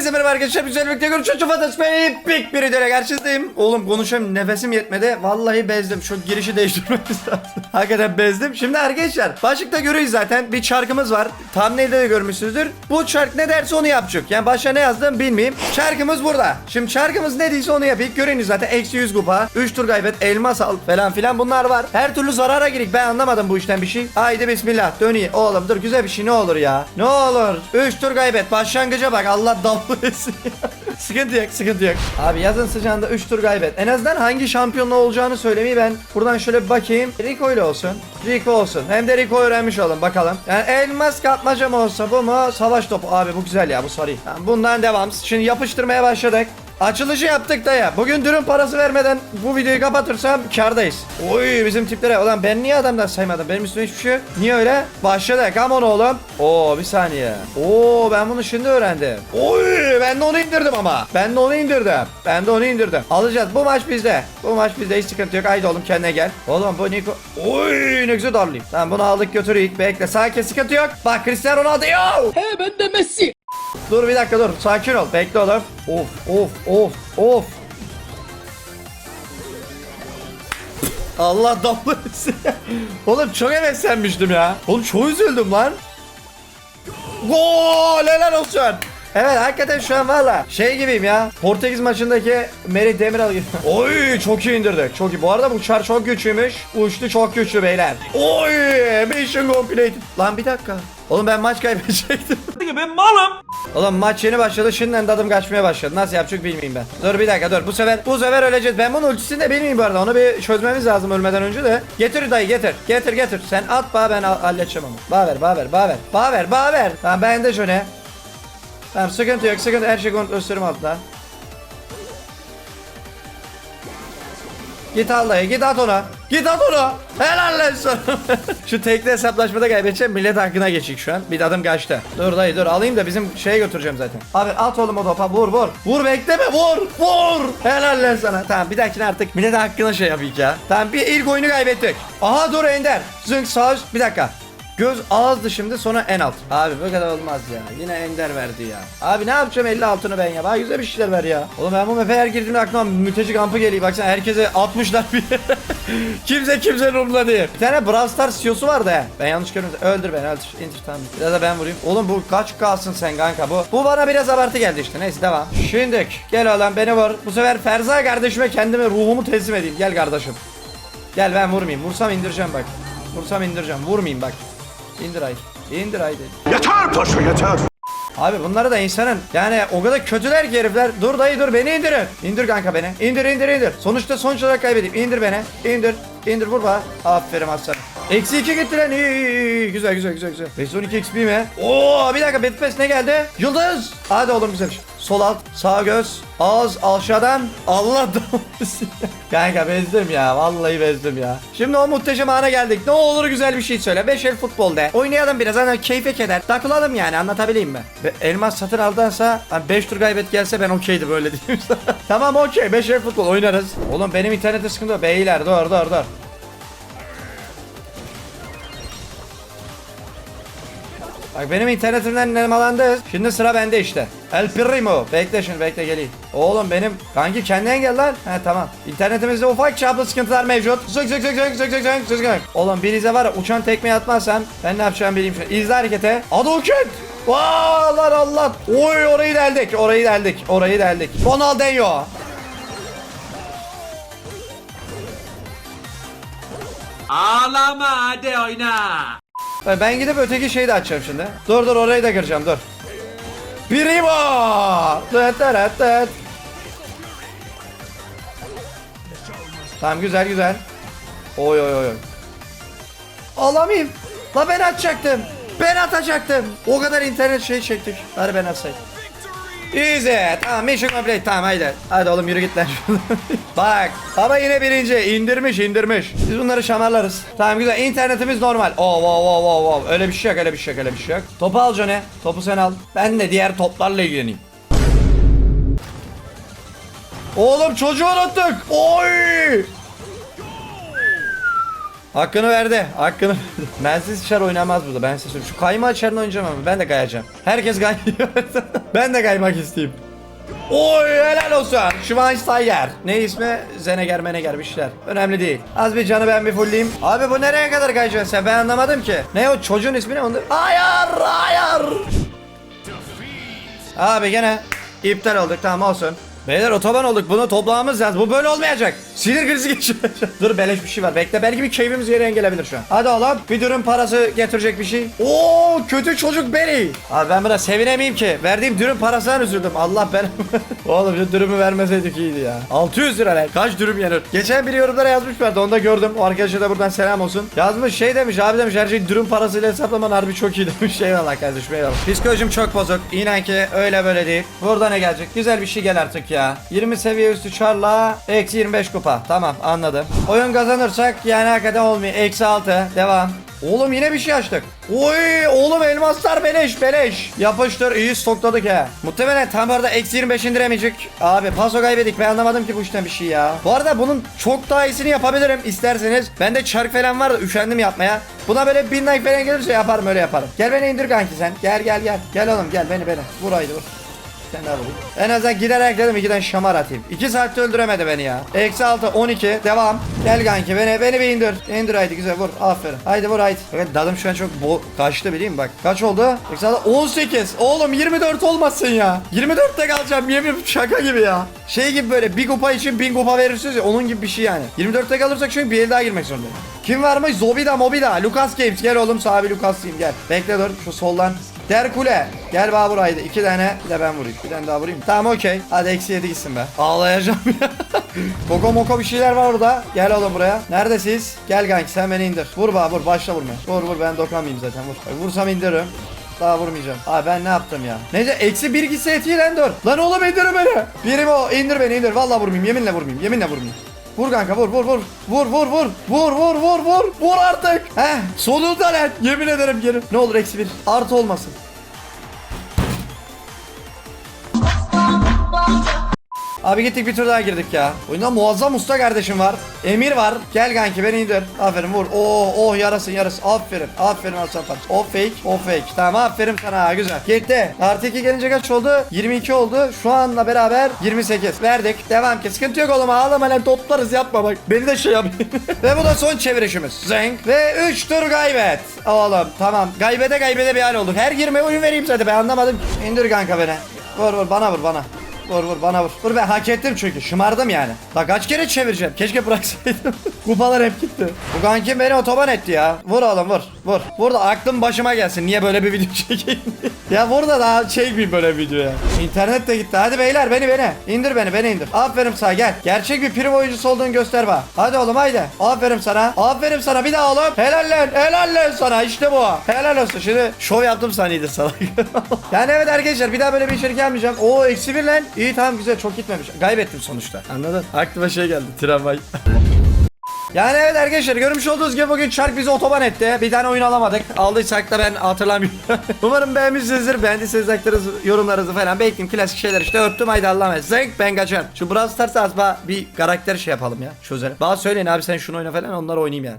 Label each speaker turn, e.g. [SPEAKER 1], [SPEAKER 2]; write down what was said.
[SPEAKER 1] Hepinize merhaba arkadaşlar. Güzel birlikte görüşürüz. Fantasy Epic bir videoyla karşınızdayım. Oğlum konuşayım nefesim yetmedi. Vallahi bezdim. Şu girişi değiştirmemiz lazım. Hakikaten bezdim. Şimdi arkadaşlar başlıkta görüyoruz zaten. Bir çarkımız var. Thumbnail'de de görmüşsünüzdür. Bu çark ne derse onu yapacak. Yani başa ne yazdım bilmeyeyim. Çarkımız burada. Şimdi çarkımız ne değilse onu yapayım. Görüyorsunuz zaten. Eksi 100 kupa. 3 tur kaybet. Elmas al falan filan bunlar var. Her türlü zarara girik. Ben anlamadım bu işten bir şey. Haydi bismillah. Döneyim. Oğlum dur güzel bir şey ne olur ya. Ne olur. 3 tur kaybet. Başlangıca bak. Allah davul etsin. sıkıntı yok sıkıntı yok. Abi yazın sıcağında 3 tur kaybet. En azından hangi şampiyonla olacağını söylemeyi ben buradan şöyle bir bakayım. Rico ile olsun. Rico olsun. Hem de Rico öğrenmiş olalım bakalım. Yani elmas katmaca mı olsa bu mu? Savaş topu. Abi bu güzel ya bu sarı. Tamam, bundan devam. Şimdi yapıştırmaya başladık. Açılışı yaptık da ya. Bugün dürüm parası vermeden bu videoyu kapatırsam kardayız. Oy bizim tiplere. Ulan ben niye adamdan saymadım? Benim üstüme hiçbir şey. Niye öyle? Başladık. Come on oğlum. Oo bir saniye. Oo ben bunu şimdi öğrendim. Oy ben de onu indirdim ama. Ben de onu indirdim. Ben de onu indirdim. Alacağız. Bu maç bizde. Bu maç bizde hiç sıkıntı yok. Haydi oğlum kendine gel. Oğlum bu Niko. Oy ne güzel darlayayım. Tamam bunu aldık götürüyük. Bekle sakin sıkıntı yok. Bak Cristiano Ronaldo. Yo!
[SPEAKER 2] He ben de Messi.
[SPEAKER 1] Dur bir dakika dur. Sakin ol. Bekle oğlum. Of of of of. Allah damlasın. oğlum çok heveslenmiştim ya. Oğlum çok üzüldüm lan. Gol helal olsun. Evet hakikaten şu an valla şey gibiyim ya Portekiz maçındaki Merih Demiral gibi Oy çok iyi indirdik çok iyi Bu arada bu çar çok güçlüymüş Uçtu çok güçlü beyler Oy mission complete Lan bir dakika Oğlum ben maç kaybedecektim
[SPEAKER 2] Ben malım.
[SPEAKER 1] Oğlum maç yeni başladı şimdiden tadım kaçmaya başladı. Nasıl yapacak bilmiyorum ben. Dur bir dakika dur bu sefer bu sefer öleceğiz. Ben bunun ultisini de bilmiyorum bu arada. Onu bir çözmemiz lazım ölmeden önce de. Getir dayı getir. Getir getir. Sen at bağ ben al- halledeceğim onu. Bağ ver bağ ver bağ ver. Bağ ver bağ ver. Tamam ben de şöyle. Tamam sıkıntı yok sıkıntı her şey kontrol üstlerim altında. Git al dayı git at ona. Git at ona. Helal lan şu tekli hesaplaşmada kaybedeceğim millet hakkına geçik şu an. Bir adım kaçtı. Dur dayı dur alayım da bizim şeye götüreceğim zaten. Abi at oğlum o topa vur vur. Vur bekleme vur vur. Helal lan sana. Tamam bir dahakine artık millet hakkına şey yapayım ya. Tamam bir ilk oyunu kaybettik. Aha dur Ender. Zınk sağ. Bir dakika. Göz ağızdı şimdi sonra en alt. Abi bu kadar olmaz ya. Yine Ender verdi ya. Abi ne yapacağım 50 altını ben ya. Bana güzel bir şeyler ver ya. Oğlum ben bu mepe her girdiğimde aklıma mülteci kampı geliyor. Baksana herkese atmışlar bir Kimse kimsenin umurunda değil. Bir tane Brawl Stars CEO'su vardı he. Ben yanlış görmedim. Öldür beni öldür. İndir tamam. Biraz da ben vurayım. Oğlum bu kaç kalsın sen kanka bu. Bu bana biraz abartı geldi işte. Neyse devam. Şimdi gel oğlum beni vur. Bu sefer Ferza kardeşime kendime ruhumu teslim edeyim. Gel kardeşim. Gel ben vurmayayım. Vursam indireceğim bak. Vursam indireceğim. Vurmayayım bak. İndir ay. İndir ay dedi.
[SPEAKER 3] Yeter paşa yeter.
[SPEAKER 1] Abi bunları da insanın yani o kadar kötüler ki herifler. Dur dayı dur beni indirin. İndir kanka beni. İndir indir indir. Sonuçta sonuç olarak kaybedeyim. İndir beni. İndir. İndir vur bana. Aferin aslanım. Eksi 2 gitti lan. İyi, iyi, iyi. Güzel güzel güzel güzel. 512 XP mi? Oo bir dakika Battle Pass ne geldi? Yıldız. Hadi oğlum güzel bir şey. Sol alt, sağ göz, ağız aşağıdan. Allah damlasın. Kanka bezdim ya. Vallahi bezdim ya. Şimdi o muhteşem ana geldik. Ne olur güzel bir şey söyle. 5 el futbol de. Oynayalım biraz. Hani keyfe keder. Takılalım yani anlatabileyim mi? Ve elmas satın aldansa 5 tur kaybet gelse ben okeydi böyle diyeyim sana. tamam okey 5 el futbol oynarız. Oğlum benim internette sıkıntı yok. Beyler dur dur dur. Bak benim internetimden nemalandı. Şimdi sıra bende işte. El Primo. Bekle şimdi bekle geleyim. Oğlum benim kanki kendine gel lan. He tamam. İnternetimizde ufak çaplı sıkıntılar mevcut. Zık zık zık zık zık zık zık zık zık. Oğlum birize var ya uçan tekmeyi atmazsam ben ne yapacağımı bileyim şimdi. İzle harekete. Adoket. Vaa lan Allah. Oy orayı deldik. Orayı deldik. Orayı deldik. Ronaldinho.
[SPEAKER 2] Ağlama hadi oyna.
[SPEAKER 1] Ben gidip öteki şeyi de açacağım şimdi. Dur dur orayı da kıracağım dur. Primo! Tıt tıt tıt. Tamam güzel güzel. Oy oy oy. Alamayayım. La ben atacaktım. Ben atacaktım. O kadar internet şey çektik. Hadi ben atsaydım. Easy. Tamam mission complete. Tamam haydi. Hadi oğlum yürü git lan. Bak. Ama yine birinci. indirmiş indirmiş. Biz bunları şamarlarız. Tamam güzel. İnternetimiz normal. Oh wow wow wow wow. Öyle bir şey yok öyle bir şey yok öyle bir şey yok. Topu al Johnny. Topu sen al. Ben de diğer toplarla ilgileneyim. Oğlum çocuğu unuttuk. Oy. Hakkını verdi. Hakkını. Bensiz çar oynamaz burada. Ben size söyleyeyim. Şu kayma çarını oynayacağım ama ben de kayacağım. Herkes kayıyor. ben de kaymak isteyeyim. Oy helal olsun. Schweinsteiger. Ne ismi? Zeneger meneger bir şeyler. Önemli değil. Az bir canı ben bir fullleyeyim. Abi bu nereye kadar kayacaksın sen? Ben anlamadım ki. Ne o çocuğun ismi ne? Onu... Hayır hayır. Abi gene iptal olduk tamam olsun. Beyler otoban olduk bunu toplamamız lazım. Bu böyle olmayacak. Sinir krizi geçireceğim. Dur beleş bir şey var. Bekle belki bir keyfimiz yere gelebilir şu an. Hadi oğlum bir dürüm parası getirecek bir şey. Oo kötü çocuk beni. Abi ben buna sevinemeyeyim ki. Verdiğim dürüm parasından üzüldüm. Allah ben. oğlum şu dürümü vermeseydik iyiydi ya. 600 lira lan. Kaç dürüm yenir? Geçen biri yorumlara yazmış vardı. Onu da gördüm. O arkadaşa da buradan selam olsun. Yazmış şey demiş abi demiş her şey dürüm parasıyla hesaplaman harbi çok iyi demiş. Eyvallah kardeşim eyvallah. Psikolojim çok bozuk. İnan ki öyle böyle değil. Burada ne gelecek? Güzel bir şey gel artık ya. 20 seviye üstü çarla. Eksi 25 kupa. Tamam anladım. Oyun kazanırsak yani hakikaten olmuyor. Eksi 6. Devam. Oğlum yine bir şey açtık. Oy oğlum elmaslar beleş beleş. Yapıştır iyi stokladık he. Muhtemelen tam arada eksi 25 indiremeyecek. Abi paso kaybettik ben anlamadım ki bu işten bir şey ya. Bu arada bunun çok daha iyisini yapabilirim isterseniz. Bende çark falan var da üşendim yapmaya. Buna böyle bin like falan gelirse yaparım öyle yaparım. Gel beni indir kanki sen. Gel gel gel. Gel oğlum gel beni beni. Vur haydi vur. Daha vurayım. En azından giderek dedim ikiden şamar atayım. 2 saatte öldüremedi beni ya. Eksi 6 12 devam. Gel kanki beni beni bir indir. İndir haydi güzel vur aferin. Haydi vur haydi. Evet dadım şu an çok bo kaçtı bileyim bak. Kaç oldu? Eksi 6 18. Oğlum 24 olmasın ya. 24'te kalacağım yemin şaka gibi ya. Şey gibi böyle bir kupa için bin kupa verirsiniz ya onun gibi bir şey yani. 24'te kalırsak çünkü bir el daha girmek zorundayım. Kim varmış? Zobida Mobida. Lucas Games. Gel oğlum sahibi Lucas diyeyim gel. Bekle dur şu soldan. Derkule. Gel Babur haydi. iki tane de ben vurayım. Bir tane daha vurayım. Tamam okey. Hadi eksi yedi gitsin be. Ağlayacağım ya. Koko moko bir şeyler var orada. Gel oğlum buraya. Neredesiz? Gel kanki sen beni indir. Vur Babur başla vurmaya. Vur vur ben dokunmayayım zaten vur. Vursam indiririm. Daha vurmayacağım. Abi ben ne yaptım ya? Neyse eksi bir gitse etiği lan dur. Lan oğlum indir beni. Birim o indir beni indir. Vallahi vurmayayım yeminle vurmayayım. Yeminle vurmayayım. Vur kanka vur vur vur. Vur vur vur. Vur vur vur vur. Vur artık. Heh sonunda lan. Yemin ederim geri. Ne olur eksi bir. Artı olmasın. Abi gittik bir tur daha girdik ya. Oyunda muazzam usta kardeşim var. Emir var. Gel kanki beni indir. Aferin vur. Oh oh yarasın yarasın. Aferin. Aferin Hasan Parça. O fake. O fake. Tamam aferin sana. Güzel. Gitti. Artı 2 gelince kaç oldu? 22 oldu. Şu anla beraber 28. Verdik. Devam ki. Sıkıntı yok oğlum. Ağlama lan toplarız yapma bak. Beni de şey yap. Ve bu da son çevirişimiz. Zenk. Ve 3 tur kaybet. Oğlum tamam. Kaybede kaybede bir hal olduk. Her girmeye oyun vereyim zaten. Ben anlamadım. İndir kanka beni. Vur vur bana vur bana. Vur vur bana vur. Vur ben hak ettim çünkü şımardım yani. Daha kaç kere çevireceğim. Keşke bıraksaydım. Kupalar hep gitti. Bu kankim beni otoban etti ya. Vur oğlum vur. Vur. Vur da aklım başıma gelsin. Niye böyle bir video çekeyim. Ya vur da daha çekmeyeyim böyle video ya. İnternet de gitti. Hadi beyler beni beni. İndir beni beni indir. Aferin sana gel. Gerçek bir prim oyuncusu olduğunu göster bana. Hadi oğlum haydi. Aferin sana. Aferin sana bir daha oğlum. Helal lan. Helal lan sana. İşte bu. Helal olsun. Şimdi şov yaptım saniydi sana. yani evet arkadaşlar bir daha böyle bir içerik gelmeyeceğim. Oo eksi bir lan. İyi tamam güzel çok gitmemiş. Kaybettim sonuçta. Anladın? Aklıma şey geldi. Tramvay. Yani evet arkadaşlar görmüş olduğunuz gibi bugün Çark bizi otoban etti. Bir tane oyun alamadık. Aldıysak da ben hatırlamıyorum. Umarım beğenmişsinizdir. Beğendiyseniz like'larınızı, yorumlarınızı falan bekleyin. Klasik şeyler işte öptüm haydi Allah'a emanet. Zeng ben kaçarım. Şu Brawl Stars'a bir karakter şey yapalım ya. Çözelim. Bana söyleyin abi sen şunu oyna falan onları oynayayım yani.